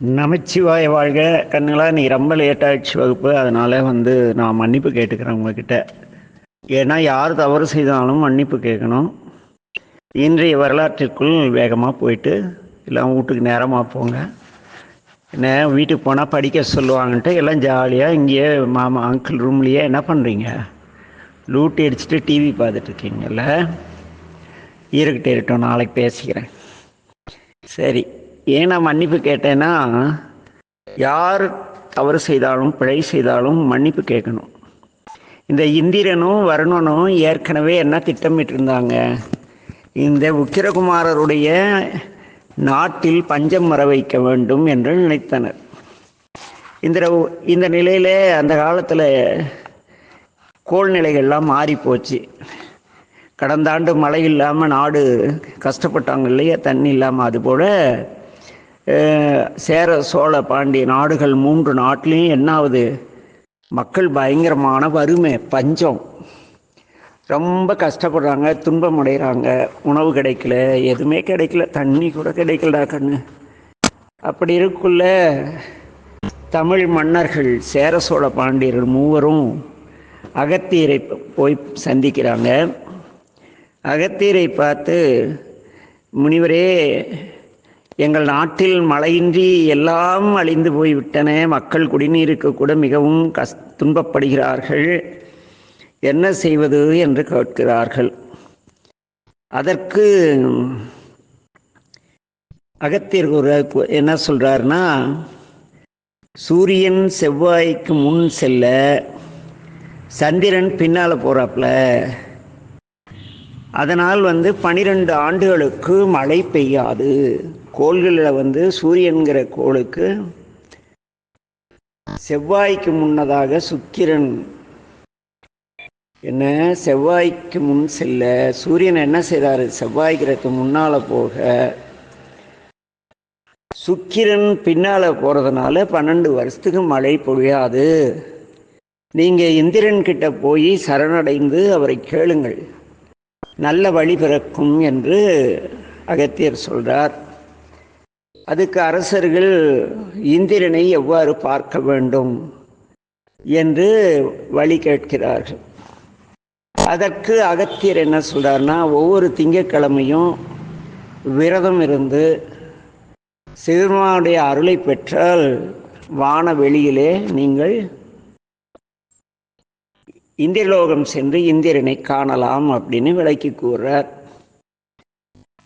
நமச்சிவாய வாழ்க. கண்ணுங்களா நீ ரொம்ப லேட் வகுப்பு. அதனால் வந்து நான் மன்னிப்பு கேட்டுக்கிறேன் உங்ககிட்ட. ஏன்னா யார் தவறு செய்தாலும் மன்னிப்பு கேட்கணும். இன்றைய வரலாற்றிற்குள் வேகமாக போயிட்டு எல்லாம் வீட்டுக்கு நேரமாக போங்க. என்ன வீட்டுக்கு போனால் படிக்க சொல்லுவாங்கன்ட்டு எல்லாம் ஜாலியாக இங்கேயே மாமா அங்கிள் ரூம்லேயே என்ன பண்ணுறீங்க லூட்டி அடிச்சுட்டு டிவி பார்த்துட்ருக்கீங்கல்ல இருக்கட்டும் இருக்கட்டும் நாளைக்கு பேசிக்கிறேன். சரி. ஏன் நான் மன்னிப்பு கேட்டேன்னா யார் தவறு செய்தாலும் பிழை செய்தாலும் மன்னிப்பு கேட்கணும். இந்த இந்திரனும் வருணனும் ஏற்கனவே என்ன திட்டமிட்டு இருந்தாங்க இந்த உக்கிரகுமாரருடைய நாட்டில் பஞ்சம் வர வைக்க வேண்டும் என்று நினைத்தனர். இந்த இந்த நிலையில் அந்த காலத்தில் கோல்நிலைகள்லாம் மாறி போச்சு கடந்த ஆண்டு மழை இல்லாமல் நாடு கஷ்டப்பட்டாங்க இல்லையா? தண்ணி இல்லாமல் அதுபோல் சேர சோழ பாண்டிய நாடுகள் மூன்று நாட்டிலையும் என்ன ஆகுது மக்கள் பயங்கரமான வறுமை பஞ்சம். ரொம்ப கஷ்டப்படுறாங்க துன்பம் அடைகிறாங்க. உணவு கிடைக்கல எதுவுமே கிடைக்கல தண்ணி கூட கிடைக்கலடா கண்ணு. அப்படி இருக்குள்ள தமிழ் மன்னர்கள் சேர சோழ பாண்டியர்கள் மூவரும் அகத்தியரை போய் சந்திக்கிறாங்க. அகத்தியரை பார்த்து முனிவரே எங்கள் நாட்டில் மழையின்றி எல்லாம் அழிந்து போய்விட்டன. மக்கள் குடிநீருக்கு கூட மிகவும் கஷ் துன்பப்படுகிறார்கள். என்ன செய்வது என்று கேட்கிறார்கள். அதற்கு அகத்தியர் என்ன சொல்றாருன்னா சூரியன் செவ்வாய்க்கு முன் செல்ல சந்திரன் பின்னால் போகிறாப்புல அதனால் வந்து பனிரெண்டு ஆண்டுகளுக்கு மழை பெய்யாது. கோள்களில் வந்து சூரியன்கிற கோளுக்கு செவ்வாய்க்கு முன்னதாக சுக்கிரன். என்ன? செவ்வாய்க்கு முன் செல்ல. சூரியன் என்ன செய்கிறாரு செவ்வாய் கிரகத்துக்கு முன்னால் போக. சுக்கிரன் பின்னால் போகிறதுனால பன்னெண்டு வருஷத்துக்கு மழை பொழியாது. நீங்கள் இந்திரன் கிட்ட போய் சரணடைந்து அவரை கேளுங்கள். நல்ல வழி பிறக்கும் என்று அகத்தியர் சொல்கிறார் அதுக்கு அரசர்கள் இந்திரனை எவ்வாறு பார்க்க வேண்டும் என்று வழி கேட்கிறார்கள். அதற்கு அகத்தியர் என்ன சொல்கிறார்னா ஒவ்வொரு திங்கட்கிழமையும் விரதம் இருந்து சிறுமாவுடைய அருளை பெற்றால் வான வெளியிலே நீங்கள் இந்திரலோகம் சென்று இந்திரனை காணலாம் அப்படின்னு விளக்கி கூறுறார்.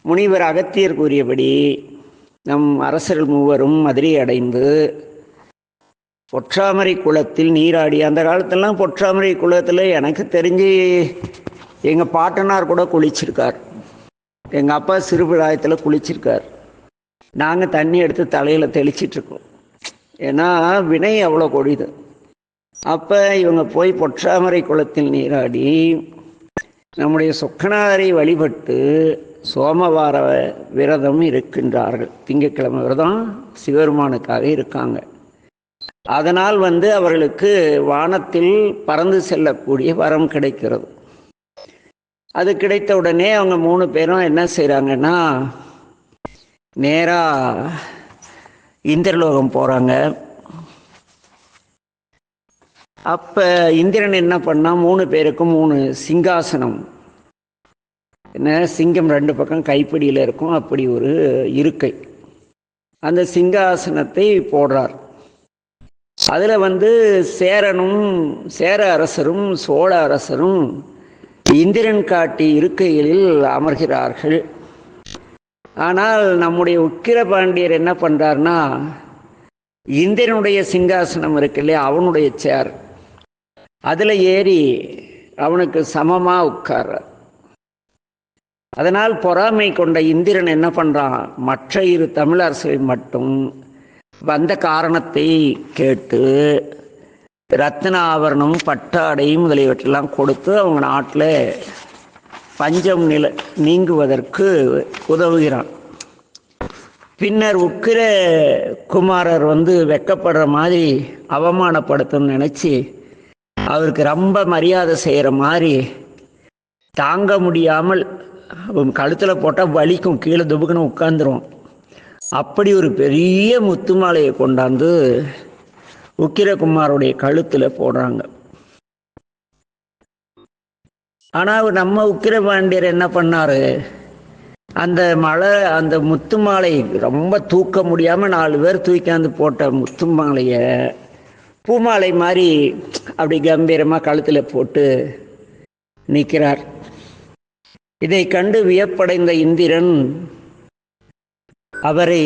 முனிவர் அகத்தியர் கூறியபடி நம் அரசர்கள் மூவரும் மதுரை அடைந்து பொற்றாமரை குளத்தில் நீராடி அந்த காலத்திலலாம் பொற்றாமரை குளத்தில் எனக்கு தெரிஞ்சு எங்கள் பாட்டனார் கூட குளிச்சிருக்கார். எங்கள் அப்பா சிறுபிராயத்தில் குளிச்சிருக்கார். நாங்கள் தண்ணி எடுத்து தலையில் தெளிச்சிட்ருக்கோம். ஏன்னா வினை அவ்வளோ கொடிது. அப்போ இவங்க போய் பொற்றாமரை குளத்தில் நீராடி நம்முடைய சொக்கனாரை வழிபட்டு சோமவார விரதம் இருக்கின்றார்கள். திங்கட்கிழமை விரதம் சிவபெருமானுக்காக இருக்காங்க. அதனால் வந்து அவர்களுக்கு வானத்தில் பறந்து செல்லக்கூடிய வரம் கிடைக்கிறது. அது கிடைத்த உடனே அவங்க மூணு பேரும் என்ன செய்கிறாங்கன்னா நேராக இந்திரலோகம் போகிறாங்க அப்போ இந்திரன் என்ன பண்ணால் மூணு பேருக்கும் மூணு சிங்காசனம் சிங்கம் ரெண்டு பக்கம் கைப்பிடியில் இருக்கும் அப்படி ஒரு இருக்கை. அந்த சிங்காசனத்தை போடுறார். அதில் வந்து சேரனும் சேர அரசரும் சோழ அரசரும் இந்திரன் காட்டி இருக்கைகளில் அமர்கிறார்கள். ஆனால் நம்முடைய உக்கிர பாண்டியர் என்ன பண்ணுறாருன்னா இந்திரனுடைய சிங்காசனம் இருக்கு இல்லையா அவனுடைய சேர். அதில் ஏறி அவனுக்கு சமமாக உட்கார்றார். அதனால் பொறாமை கொண்ட இந்திரன் என்ன பண்ணுறான் மற்ற இரு தமிழரசை மட்டும் வந்த காரணத்தை கேட்டு ரத்தின ஆபரணம் பட்டாடை முதலியவற்றெல்லாம் கொடுத்து அவங்க நாட்டில் பஞ்சம் நில நீங்குவதற்கு உதவுகிறான். பின்னர் உக்கிர குமாரர் வந்து வெக்கப்படுற மாதிரி அவமானப்படுத்தணும்னு நினச்சி அவருக்கு ரொம்ப மரியாதை செய்கிற மாதிரி தாங்க முடியாமல் கழுத்தில் போட்டால் வலிக்கும் கீழே துபுக்குன்னு உட்காந்துரும் அப்படி ஒரு பெரிய முத்து மாலையை கொண்டாந்து உக்கிரகுமாருடைய கழுத்தில் போடுறாங்க. ஆனால் நம்ம உக்கிரபாண்டியர் என்ன பண்ணார்? அந்த மலை அந்த முத்து மாலை ரொம்ப தூக்க முடியாமல் நாலு பேர் தூக்காந்து போட்ட முத்து மாலையை பூமாலை மாதிரி அப்படி கம்பீரமாக கழுத்தில் போட்டு நிற்கிறார் இதை கண்டு வியப்படைந்த இந்திரன் அவரை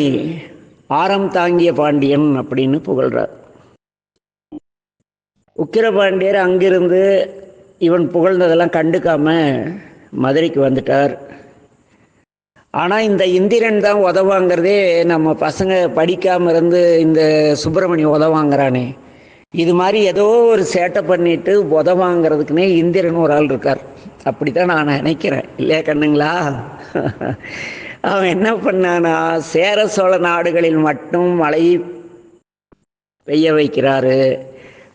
ஆரம் தாங்கிய பாண்டியன் அப்படின்னு புகழ்றார். உக்கிரபாண்டியர் அங்கிருந்து இவன் புகழ்ந்ததெல்லாம் கண்டுக்காம மதுரைக்கு வந்துட்டார். ஆனால் இந்த இந்திரன் தான் உதவாங்கிறதே நம்ம பசங்க படிக்காமல் இருந்து இந்த சுப்பிரமணியம் உதவாங்கிறானே. இது மாதிரி ஏதோ ஒரு சேட்டை பண்ணிட்டு உதவாங்கிறதுக்குனே இந்திரன் ஒரு ஆள் இருக்கார். அப்படித்தான் நான் நினைக்கிறேன். இல்லையா கண்ணுங்களா? அவன் என்ன பண்ணானா சேர சோழ நாடுகளில் மட்டும் மழை பெய்ய வைக்கிறாரு.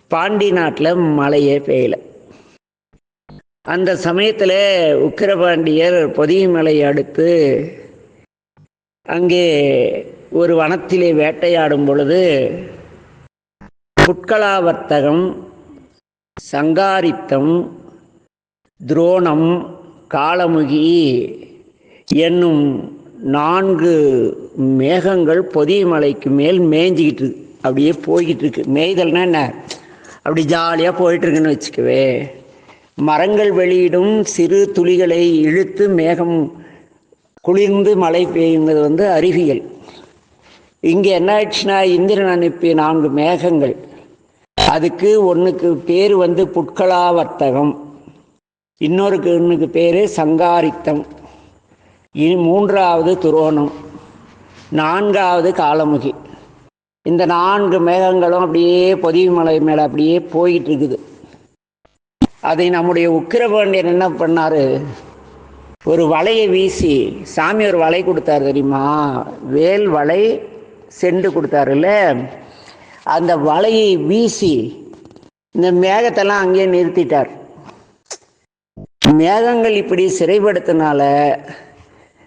பாண்டி நாட்டில் மழையே பெய்யல. அந்த சமயத்தில் உக்கிரபாண்டியர் பொதியமலை அடுத்து அங்கே ஒரு வனத்திலே வேட்டையாடும் பொழுது புட்களா வர்த்தகம் சங்காரித்தம் துரோணம் காலமுகி என்னும் நான்கு மேகங்கள் பொதியமலைக்கு மேல் மேய்ஞ்சிக்கிட்டு அப்படியே போய்கிட்டு இருக்கு. மேய்தல்னா என்ன? அப்படி ஜாலியாக போயிட்டுருக்குன்னு வச்சுக்கவே. மரங்கள் வெளியிடும் சிறு துளிகளை இழுத்து மேகம் குளிர்ந்து மழை பெய்யுங்கிறது வந்து அறிவியல். இங்கே என்ன ஆயிடுச்சுன்னா இந்திரன் அனுப்பிய நான்கு மேகங்கள். அதுக்கு ஒன்றுக்கு பேர் வந்து புட்களா வர்த்தகம் இன்னொரு கண்ணுக்கு பேர் சங்காரித்தம். மூன்றாவது துரோணம். நான்காவது காலமுகி. இந்த நான்கு மேகங்களும் அப்படியே பொதிமலை மேலே அப்படியே போயிட்டு இருக்குது அதை நம்முடைய உக்கிரபாண்டியன் என்ன பண்ணார்? ஒரு வலையை வீசி சாமி ஒரு வலை கொடுத்தாரு தெரியுமா? வேல் வலை செண்டு கொடுத்தாருல்ல? அந்த வலையை வீசி இந்த மேகத்தெல்லாம் அங்கேயே நிறுத்திட்டார். மேகங்கள் இப்படி சிறைப்படுத்தினால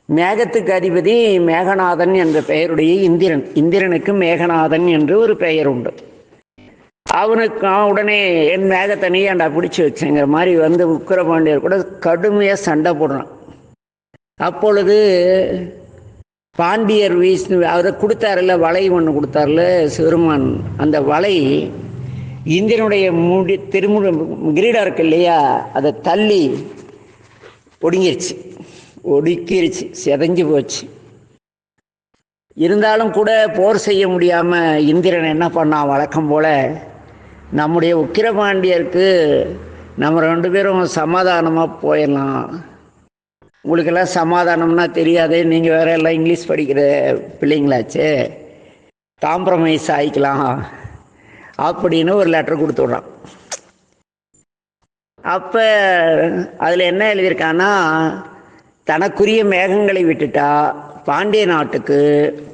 மேகத்துக்கு அதிபதி மேகநாதன் என்ற பெயருடைய இந்திரன். இந்திரனுக்கு மேகநாதன் என்று ஒரு பெயர் உண்டு. அவனுக்கு அவன் உடனே என் மேகத்தனையே நீ பிடிச்சி வச்சேங்கிற மாதிரி வந்து உக்கிரபாண்டியர் கூட கடுமையாக சண்டை போடுறான். அப்பொழுது பாண்டியர் வீசு அவரை கொடுத்தாருல வலை ஒன்று கொடுத்தாருல சிறுமான். அந்த வலை இந்திரனுடைய முடி திருமுடி கிரீடம் இருக்கு இல்லையா? அதை தள்ளி ஒடுங்கிருச்சு. ஒடுக்கிருச்சு. செதஞ்சு போச்சு. இருந்தாலும் கூட போர் செய்ய முடியாமல் இந்திரன் என்ன பண்ணான்? வழக்கம் போல் நம்முடைய உக்கிரபாண்டியருக்கு நம்ம ரெண்டு பேரும் சமாதானமாக போயிடலாம். உங்களுக்கெல்லாம் சமாதானம்னா தெரியாது. நீங்கள் வேற எல்லாம் இங்கிலீஷ் படிக்கிற பிள்ளைங்களாச்சே. காம்ப்ரமைஸ் ஆகிக்கலாம் அப்படின்னு ஒரு லெட்டர் கொடுத்து விட்றான். அப்போ அதில் என்ன எழுதியிருக்கான்னா தனக்குரிய மேகங்களை விட்டுட்டா பாண்டிய நாட்டுக்கு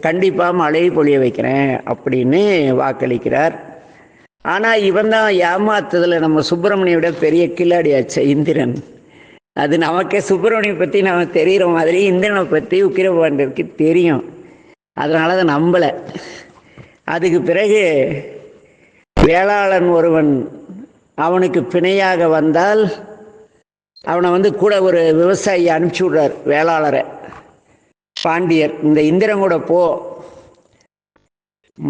கண்டிப்பாக மழை பொழிய வைக்கிறேன் அப்படின்னு வாக்களிக்கிறார். ஆனால் இவன் தான் ஏமாத்துதில் நம்ம சுப்பிரமணிய விட பெரிய கில்லாடியாச்சு இந்திரன். அது நமக்கே சுப்பிரமணிய பற்றி நம்ம தெரிகிற மாதிரி இந்திரனை பற்றி உக்கிரபாண்டியருக்கு தெரியும். அதனால அதை நம்பலை. அதுக்கு பிறகு வேளாளன் ஒருவன் அவனுக்கு பிணையாக வந்தால் அவனை வந்து கூட ஒரு விவசாயி அனுப்பிச்சி விடுறார் வேளாளரை. பாண்டியர் இந்த இந்திரன் கூட போ.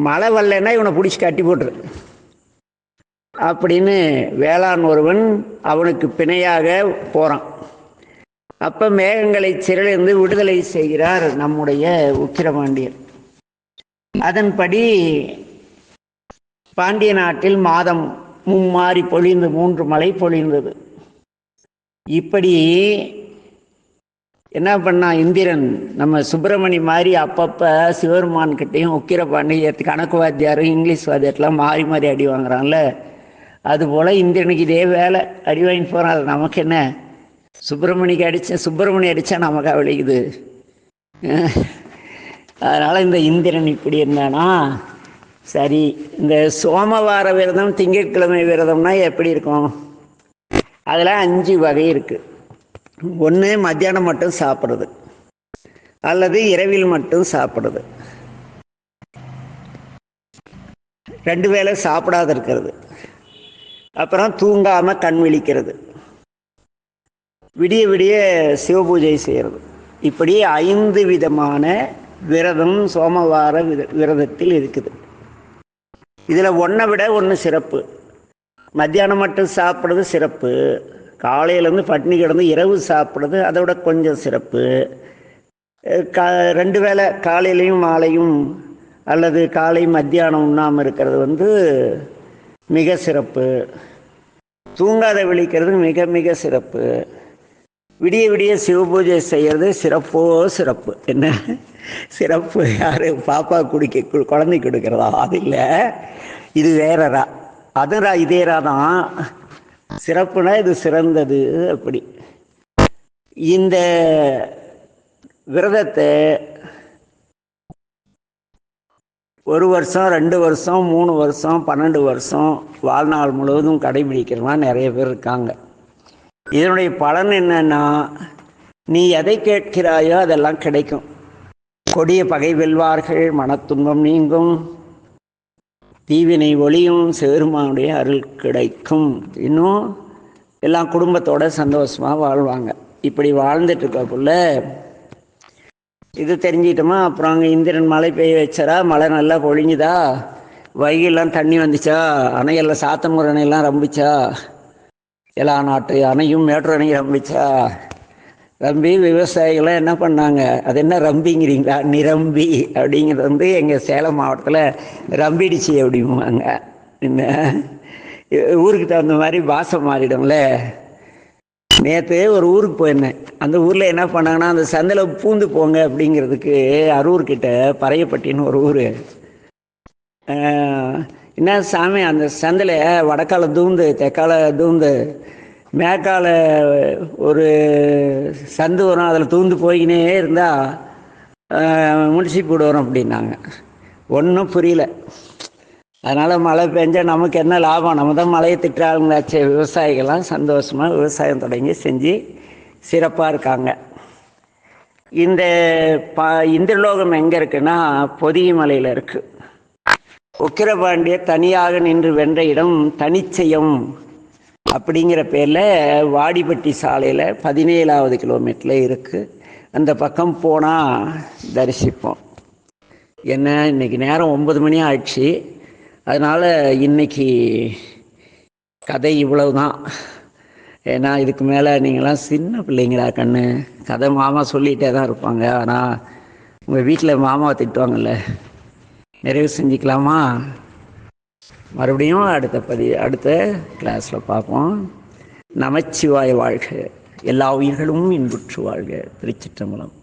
மழை வரலன்னா இவனை பிடிச்சி கட்டி போட்டுரு. அப்படின்னு வேளாண் ஒருவன் அவனுக்கு பிணையாக போகிறான் அப்போ மேகங்களை சிறையிலிருந்து விடுதலை செய்கிறார் நம்முடைய உக்கிரபாண்டியர். அதன்படி பாண்டிய நாட்டில் மாதம் மும்மாறி பொழிந்து மூன்று மழை பொழிந்தது. இப்படி என்ன பண்ணா இந்திரன்? நம்ம சுப்பிரமணி மாதிரி அப்பப்போ சிவருமான்கிட்டையும் உக்கிர கணக்கு வாத்தியாரும் இங்கிலீஷ் வாத்தியார்லாம் மாறி மாறி அடி வாங்குறான்ல. அதுபோல் இந்திரனுக்கு இதே வேலை. அடி வாங்கிட்டு போகிறான் அது நமக்கு என்ன? சுப்பிரமணிக்கு அடித்தேன் சுப்பிரமணி அடித்தா நமக்கு அவளிக்குது அதனால் இந்த இந்திரன் இப்படி இருந்தானா? சரி இந்த சோமவார விரதம் திங்கட்கிழமை விரதம்னா எப்படி இருக்கும்? அதில் அஞ்சு வகை இருக்குது ஒன்று மத்தியானம் மட்டும் சாப்பிட்றது. அல்லது இரவில் மட்டும் சாப்பிட்றது. ரெண்டு வேளை சாப்பிடாத இருக்கிறது. அப்புறம் தூங்காமல் கண் விழிக்கிறது. விடிய விடிய சிவபூஜை செய்கிறது இப்படி ஐந்து விதமான விரதம் சோமவார விரதத்தில் இருக்குது. இதில் ஒன்றை விட ஒன்று சிறப்பு. மத்தியானம் மட்டும் சாப்பிட்றது சிறப்பு. காலையிலேருந்து பட்னி கிடந்து இரவு சாப்பிட்றது அதை விட கொஞ்சம் சிறப்பு. கா ரெண்டு வேளை காலையிலையும் மாலையும் அல்லது காலை மத்தியானம் உண்ணாமல் இருக்கிறது வந்து மிக சிறப்பு. தூங்காத விழிக்கிறது மிக மிக சிறப்பு. விடிய விடிய சிவபூஜை செய்கிறது சிறப்போ சிறப்பு. என்ன? சிறப்பு. யார்? பாப்பா குடிக்க குழந்தை கொடுக்கிறதா? அது இல்லை. இது வேறரா. அதுரா இதேரா தான் சிறப்புனா இது சிறந்தது அப்படி. இந்த விரதத்தை ஒரு வருஷம் ரெண்டு வருஷம் மூணு வருஷம் பன்னெண்டு வருஷம் வாழ்நாள் முழுவதும் கடைபிடிக்கிறவங்க நிறைய பேர் இருக்காங்க. இதனுடைய பலன் என்னன்னா நீ எதை கேட்கிறாயோ அதெல்லாம் கிடைக்கும். கொடிய பகை வெல்வார்கள் மனத்துன்பம் நீங்கும். தீவினை ஒளியும் சேருமானுடைய அருள் கிடைக்கும். இன்னும் எல்லாம் குடும்பத்தோட சந்தோஷமாக வாழ்வாங்க. இப்படி வாழ்ந்துட்டுருக்கக்குள்ள இது தெரிஞ்சிட்டோமா? அப்புறம் அங்கே இந்திரன் மழை பெய்ய வச்சாரா? மழை நல்லா பொழிஞ்சுதா? வைகையெல்லாம் தண்ணி வந்துச்சா? அணையெல்லாம் சாத்தமூர் அணையெல்லாம் ரம்பிச்சா? எல்லா நாட்டு அணையும் மேட்டூர் அணையும் ரம்பிச்சா? ரம்பி விவசாயிகள்லாம் என்ன பண்ணாங்க? அது என்ன ரம்பிங்கிறீங்களா? நிரம்பி அப்படிங்கிறது வந்து எங்கள் சேலம் மாவட்டத்தில் ரம்பிடுச்சு அப்படிம்பாங்க. என்ன? ஊருக்கு தகுந்த மாதிரி பாசம் மாறிடும்ல. நேற்று ஒரு ஊருக்கு போயிருந்தேன். அந்த ஊரில் என்ன பண்ணாங்கன்னா அந்த சந்தையில் பூந்து போங்க அப்படிங்கிறதுக்கு அரூர்கிட்ட பறையப்பட்டின்னு ஒரு ஊர். என்ன சாமி அந்த சந்தையில் வடக்கால தூந்து தெற்கால தூந்து மேற்கால ஒரு சந்து வரும் அதில் தூந்து போய்கினே இருந்தால் முனிசிப்பு வரும் அப்படின்னாங்க. ஒன்றும் புரியல. அதனால் மழை பெஞ்சால் நமக்கு என்ன லாபம்? நம்ம தான் மழையை திட்டாளுங்களாச்சே விவசாயிகள்லாம் சந்தோஷமாக விவசாயம் தொடங்கி செஞ்சு சிறப்பாக இருக்காங்க. இந்த ப இந்திரலோகம் எங்கே இருக்குன்னா பொதிய மலையில் இருக்குது உக்கிரபாண்டிய தனியாக நின்று வென்ற இடம் தனிச்சயம். அப்படிங்கிற பேரில் வாடிப்பட்டி சாலையில் பதினேழாவது கிலோமீட்டரில் இருக்குது அந்த பக்கம் போனால் தரிசிப்போம். என்ன இன்னைக்கு நேரம் ஒன்பது மணி ஆயிடுச்சு. அதனால் இன்னைக்கு கதை இவ்வளவு தான் ஏன்னா இதுக்கு மேலே நீங்களாம் சின்ன பிள்ளைங்களா கண்ணு. கதை மாமா சொல்லிகிட்டே தான் இருப்பாங்க. ஆனால் உங்கள் வீட்டில் மாமாவை திட்டுவாங்கல்ல. நிறைவு செஞ்சுக்கலாமா? மறுபடியும் அடுத்த பதி அடுத்த கிளாஸில் பார்ப்போம். நமச்சிவாய வாழ்க. எல்லா உயிர்களும் இன்புற்று வாழ்க. திருச்சிற்றம்பலம்.